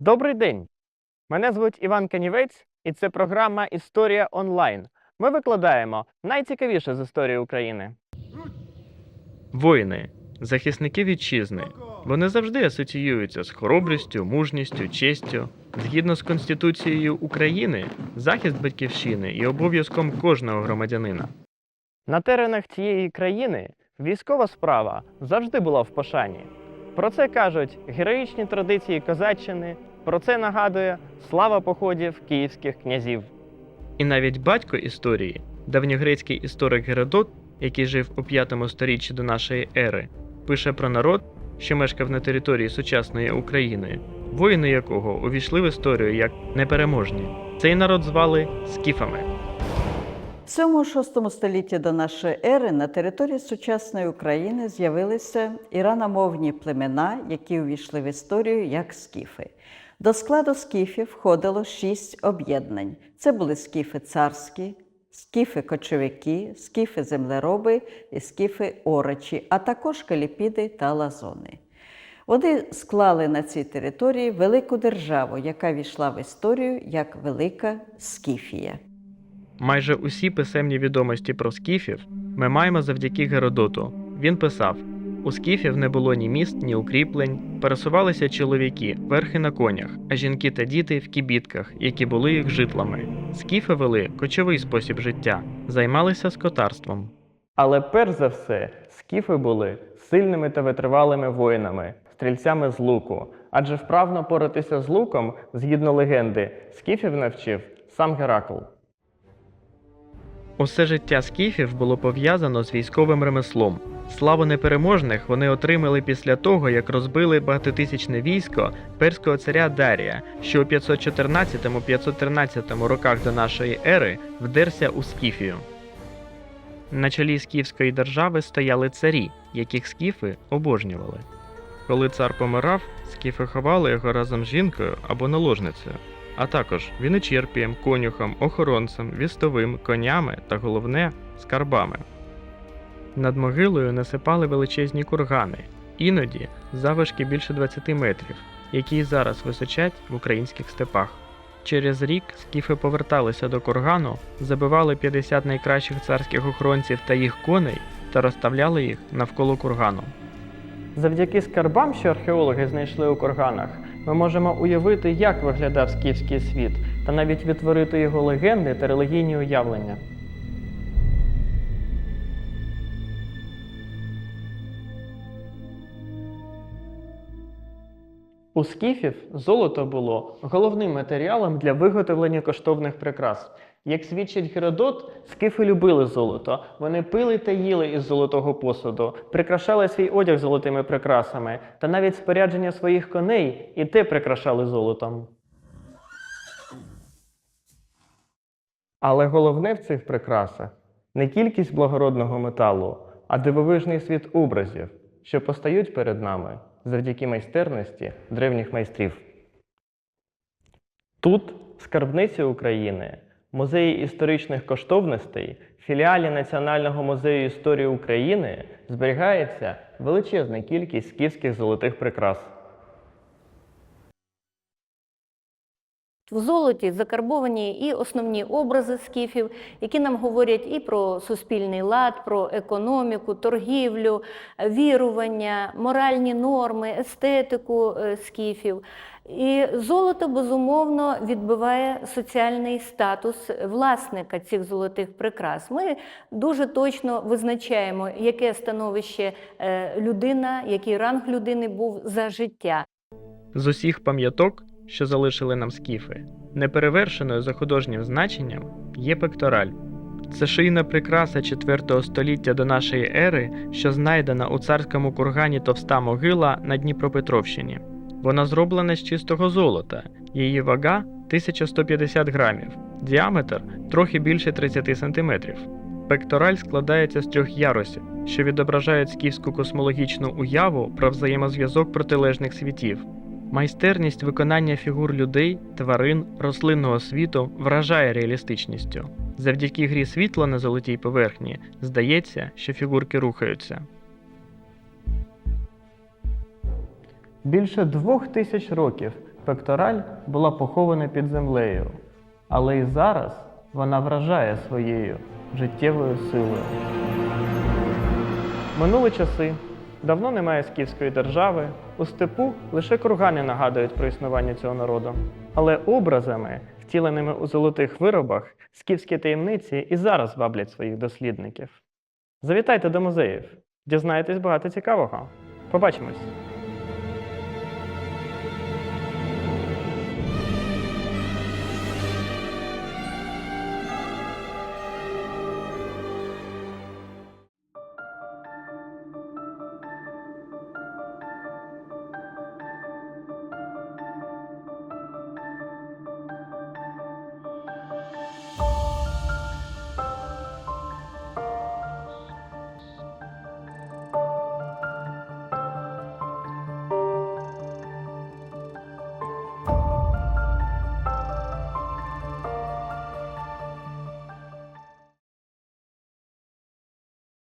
Добрий день! Мене звуть Іван Канівець, і це програма Історія онлайн. Ми викладаємо найцікавіше з історії України. Воїни, захисники вітчизни. Вони завжди асоціюються з хоробрістю, мужністю, честю. Згідно з Конституцією України, захист батьківщини і обов'язком кожного громадянина. На теренах цієї країни військова справа завжди була в пошані. Про це кажуть героїчні традиції козаччини, про це нагадує слава походів київських князів. І навіть батько історії, давньогрецький історик Геродот, який жив у 5 сторіччі до нашої ери, пише про народ, що мешкав на території сучасної України, воїни якого увійшли в історію як непереможні. Цей народ звали скіфами. В 7-6 столітті до нашої ери на території сучасної України з'явилися іраномовні племена, які увійшли в історію як скіфи. До складу скіфів входило шість об'єднань. Це були скіфи царські, скіфи кочовики, скіфи землероби і скіфи орочі, а також каліпіди та лазони. Вони склали на цій території велику державу, яка війшла в історію як Велика Скіфія. Майже усі писемні відомості про скіфів ми маємо завдяки Геродоту. Він писав: у скіфів не було ні міст, ні укріплень, пересувалися чоловіки, верхи на конях, а жінки та діти в кібітках, які були їх житлами. Скіфи вели кочовий спосіб життя, займалися скотарством. Але перш за все, скіфи були сильними та витривалими воїнами, стрільцями з луку. Адже вправно поратися з луком, згідно легенди, скіфів навчив сам Геракл. Усе життя скіфів було пов'язано з військовим ремеслом. Славу непереможних вони отримали після того, як розбили багатотисячне військо перського царя Дарія, що у 514-513 роках до нашої ери вдерся у Скіфію. На чолі скіфської держави стояли царі, яких скіфи обожнювали. Коли цар помирав, скіфи ховали його разом з жінкою або наложницею, а також віночерпієм, конюхом, охоронцем, вістовим, конями та головне скарбами. Над могилою насипали величезні кургани, іноді завишки більше 20 метрів, які й зараз височать в українських степах. Через рік скіфи поверталися до кургану, забивали 50 найкращих царських охоронців та їх коней та розставляли їх навколо кургану. Завдяки скарбам, що археологи знайшли у курганах, ми можемо уявити, як виглядав скіфський світ, та навіть відтворити його легенди та релігійні уявлення. У скіфів золото було головним матеріалом для виготовлення коштовних прикрас. Як свідчить Геродот, скіфи любили золото. Вони пили та їли із золотого посуду, прикрашали свій одяг золотими прикрасами, та навіть спорядження своїх коней і те прикрашали золотом. Але головне в цих прикрасах не кількість благородного металу, а дивовижний світ образів, що постають перед нами завдяки майстерності древніх майстрів. Тут, скарбниці України, музеї історичних коштовностей, філіалі Національного музею історії України зберігається величезна кількість скіфських золотих прикрас. В золоті закарбовані і основні образи скіфів, які нам говорять і про суспільний лад, про економіку, торгівлю, вірування, моральні норми, естетику е, скіфів. І золото безумовно відбиває соціальний статус власника цих золотих прикрас. Ми дуже точно визначаємо, яке становище е, людина, який ранг людини був за життя. З усіх пам'яток, що залишили нам скіфи, неперевершеною за художнім значенням є пектораль. Це шийна прикраса 4 століття до нашої ери, що знайдена у царському кургані товста могила на Дніпропетровщині. Вона зроблена з чистого золота, її вага 1150 грамів, діаметр трохи більше 30 сантиметрів. Пектораль складається з трьох ярусів, що відображають скіфську космологічну уяву про взаємозв'язок протилежних світів. Майстерність виконання фігур людей, тварин, рослинного світу вражає реалістичністю. Завдяки грі світла на золотій поверхні здається, що фігурки рухаються. Більше двох тисяч років пектораль була похована під землею, але і зараз вона вражає своєю життєвою силою. Минули часи. Давно немає скіфської держави. У степу лише кургани нагадують про існування цього народу. Але образами, втіленими у золотих виробах, скіфські таємниці і зараз ваблять своїх дослідників. Завітайте до музеїв, дізнаєтесь багато цікавого. Побачимось!